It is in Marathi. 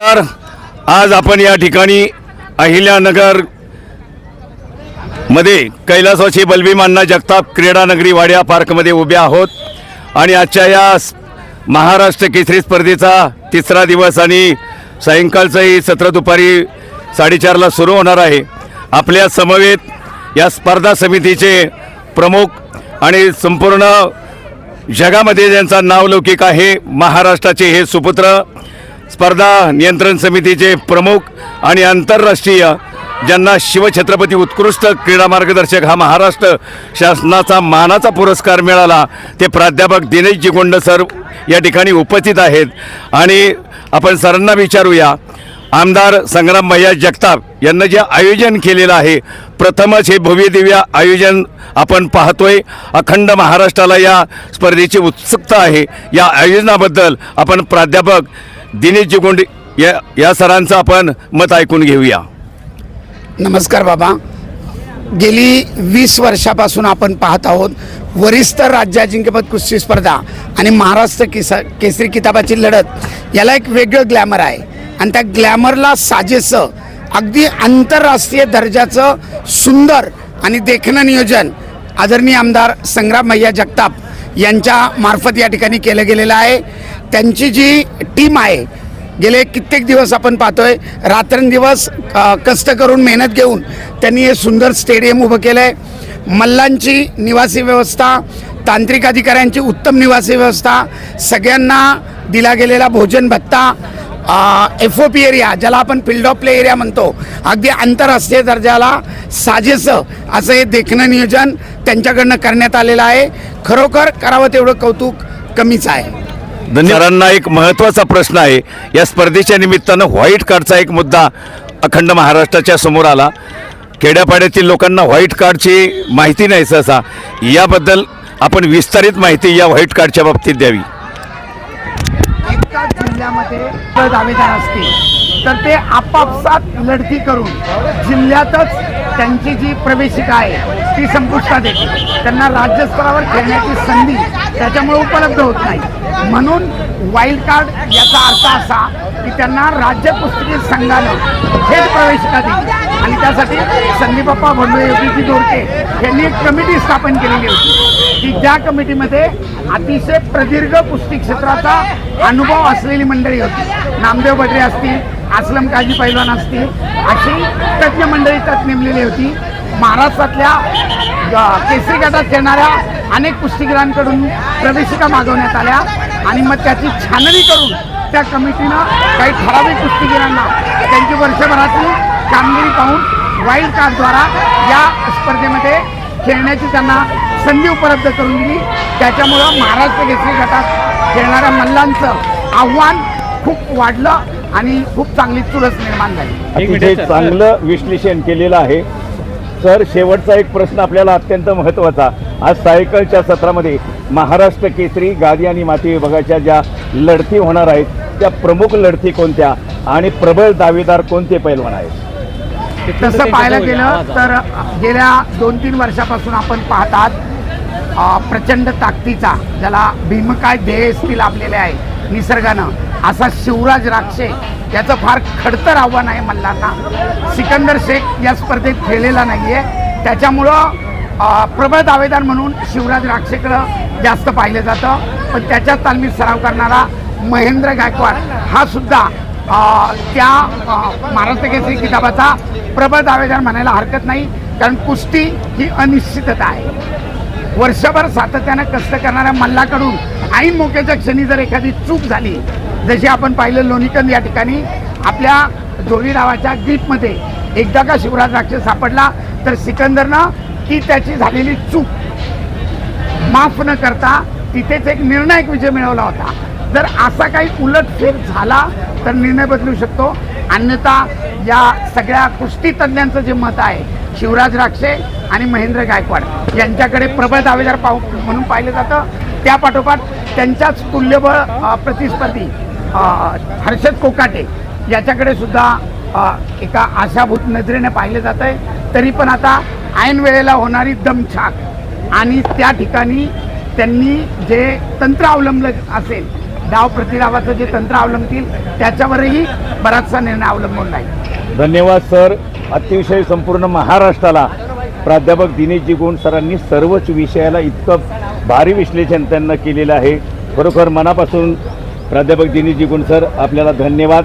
तर आज आपण या ठिकाणी अहिल्यानगरमध्ये कैलासवासी बलभीम जगताप क्रीडा नगरी वाड्या पार्कमध्ये उभे आहोत. आणि आजच्या या महाराष्ट्र केसरी स्पर्धेचा तिसरा दिवस आणि सायंकाळचंही सत्र दुपारी साडेचारला सुरू होणार आहे. आपल्या समवेत या स्पर्धा समितीचे प्रमुख आणि संपूर्ण जगामध्ये ज्यांचा नावलौकिक आहे महाराष्ट्राचे हे सुपुत्र स्पर्धा नियंत्रण समितीचे प्रमुख आणि आंतरराष्ट्रीय ज्यांना शिवछत्रपती उत्कृष्ट क्रीडा मार्गदर्शक हा महाराष्ट्र शासनाचा मानाचा पुरस्कार मिळाला ते प्राध्यापक दिनेशजी गोंड सर या ठिकाणी उपस्थित आहेत. आणि आपण सरांना विचारूया आमदार संग्राम भैया जगताप यांना जे आयोजन केलेलं आहे प्रथमच हे भव्यदिव्य आयोजन आपण पाहतोय. अखंड महाराष्ट्राला या स्पर्धेची उत्सुकता आहे. या आयोजनाबद्दल आपण प्राध्यापक दिनेश गोंड या या सरांचं आपण मत ऐकून घेऊया. नमस्कार बाबा. गेली वीस वर्षापासून आपण पाहत आहोत वरिष्ठ राज्य अजिंक्यपद कुस्ती स्पर्धा आणि महाराष्ट्र किसा केसरी किताबाची लढत याला एक वेगळं ग्लॅमर आहे. आणि त्या ग्लॅमरला साजेसं अगदी आंतरराष्ट्रीय दर्जाचं सुंदर आणि देखणं नियोजन आदरणीय आमदार संग्राम भैया जगताप यांच्या मार्फत या ठिकाणी केलं गेलेलं आहे. त्यांची जी टीम आहे गेले कित्येक दिवस आपण पाहतोय रात्रंदिवस कष्ट करून मेहनत घेऊन त्यांनी हे सुंदर स्टेडियम उभं केलं आहे मल्लांची निवासी व्यवस्था तांत्रिक अधिकाऱ्यांची उत्तम निवासी व्यवस्था सगळ्यांना दिला गेलेला भोजन भत्ता एफ ओ पी एरिया ज्याला आपण फिल्ड ऑफ प्ले एरिया म्हणतो. अगदी आंतरराष्ट्रीय दर्जाला साजेसं असं हे देखणं नियोजन त्यांच्याकडनं करण्यात आलेलं आहे. खरोखर करावं तेवढं कौतुक कमीच आहे. सरांना एक महत्त्वाचा प्रश्न आहे. या स्पर्धेच्या निमित्तानं व्हाईट कार्डचा एक मुद्दा अखंड महाराष्ट्राच्या समोर आला. खेड्यापाड्यातील लोकांना व्हाईट कार्डची माहिती नाही सहसा. याबद्दल आपण विस्तारित माहिती या व्हाईट कार्डच्या बाबतीत द्यावी. जिल्ह्यामध्ये दावेदार असतील. तर ते आपापसात लढती करून जिल्ह्यातच त्यांची जी प्रवेशिका आहे ती संपुष्टात येते. त्यांना राज्यस्तरावर खेळण्याची संधी त्याच्यामुळे उपलब्ध होत नाही. म्हणून वाईल्ड कार्ड याचा अर्थ असा की त्यांना राज्य कुस्ती संघानं थेट प्रवेशिका दिली. आणि त्यासाठी संदीप बाप्पा भोंडवे योगीजी दोरके यांनी एक कमिटी स्थापन केलेली होती. की ज्या कमिटीमध्ये अतिशय प्रदीर्घ कुस्ती क्षेत्राचा अनुभव असलेली मंडळी होती. नामदेव बडरे असतील असलम काजी पैलवान असतील अशी तज्ज्ञ मंडळी त्यात नेमलेली होती. महाराष्ट्रातल्या केसरी गटात खेळणाऱ्या अनेक कुस्तीगिरांकडून प्रवेशिका मागवण्यात आल्या आणि मग त्याची छाननी करून त्या कमिटीनं काही ठराविक कुस्तीगिरांना त्यांची वर्षभरातली कामगिरी पाहून वाईल्ड कार्डद्वारा या स्पर्धेमध्ये खेळण्याची त्यांना संधी उपलब्ध करून दिली. त्याच्यामुळं महाराष्ट्र केसरी गटात खेळणाऱ्या मल्लांचं आव्हान खूप वाढलं आणि खूप चांगली चुरस निर्माण झाली. चांगलं विश्लेषण केलेलं आहे. सर शेवटचा एक प्रश्न आपल्याला अत्यंत महत्त्वाचा. आज सायकलच्या सत्रामध्ये महाराष्ट्र केसरी गादी आणि माती विभागाच्या ज्या लढती होणार आहेत त्या प्रमुख लढती कोणत्या आणि प्रबळ दावेदार कोणते पैलवान आहेत? तसं पाहायला गेलं तर गेल्या दोन तीन वर्षापासून आपण पाहतात प्रचंड ताकदीचा ज्याला भीमकाय ध्येयस्थी लाभलेले आहे निसर्गानं. असा शिवराज राक्षे याचं फार खडतर आव्हान आहे मल्लांना सिकंदर शेख या स्पर्धेत खेळलेला नाही आहे त्याच्यामुळं प्रबळ दावेदार म्हणून शिवराज राक्षेकडं जास्त पाहिलं जातं. पण त्याच्या तालमीत सराव करणारा महेंद्र गायकवाड हा सुद्धा त्या महाराष्ट्र केसरी किताबाचा प्रबळ दावेदार म्हणायला हरकत नाही कारण कुस्ती ही अनिश्चितता आहे. वर्षभर सातत्यानं कष्ट करणाऱ्या मल्लाकडून ऐन मोक्याच्या क्षणी जर एखादी चूक झाली जशी आपण पाहिलं लोणीकंद या ठिकाणी आपल्या जोडी डावाच्या ग्रीपमध्ये एकदा का शिवराज राक्षस सापडला तर सिकंदरनं ती त्याची झालेली चूक माफ न करता तिथेच एक निर्णायक विजय मिळवला होता. जर असा काही उलटफेर झाला तर निर्णय बदलू शकतो. अन्यथा या सगळ्या कुस्ती तज्ज्ञांचं जे मत आहे शिवराज राक्षे आणि महेंद्र गायकवाड यांच्याकडे प्रबळ दावेदार पाहू म्हणून पाहिलं जातं. त्या पाठोपाठ त्यांच्याच तुल्यबळ प्रतिस्पर्धी हर्षद कोकाटे याच्याकडे सुद्धा एका आशाभूत नजरेने पाहिलं जात आहे तरी पण आता ऐन वेळेला होणारी दमछाक आणि त्या ठिकाणी त्यांनी जे तंत्र अवलंबलं असेल डाव प्रतिडावाचं जे तंत्र अवलंबतील त्याच्यावरही बराचसा निर्णय अवलंबून नाही धन्यवाद सर. अतिशय संपूर्ण महाराष्ट्राला प्राध्यापक दिनेश जिगोण सरांनी सर्वच विषयाला इतकं भारी विश्लेषण त्यांना केलेलं आहे. खरोखर मनापासून प्राध्यापक दिनेश जिगोण सर आपल्याला धन्यवाद.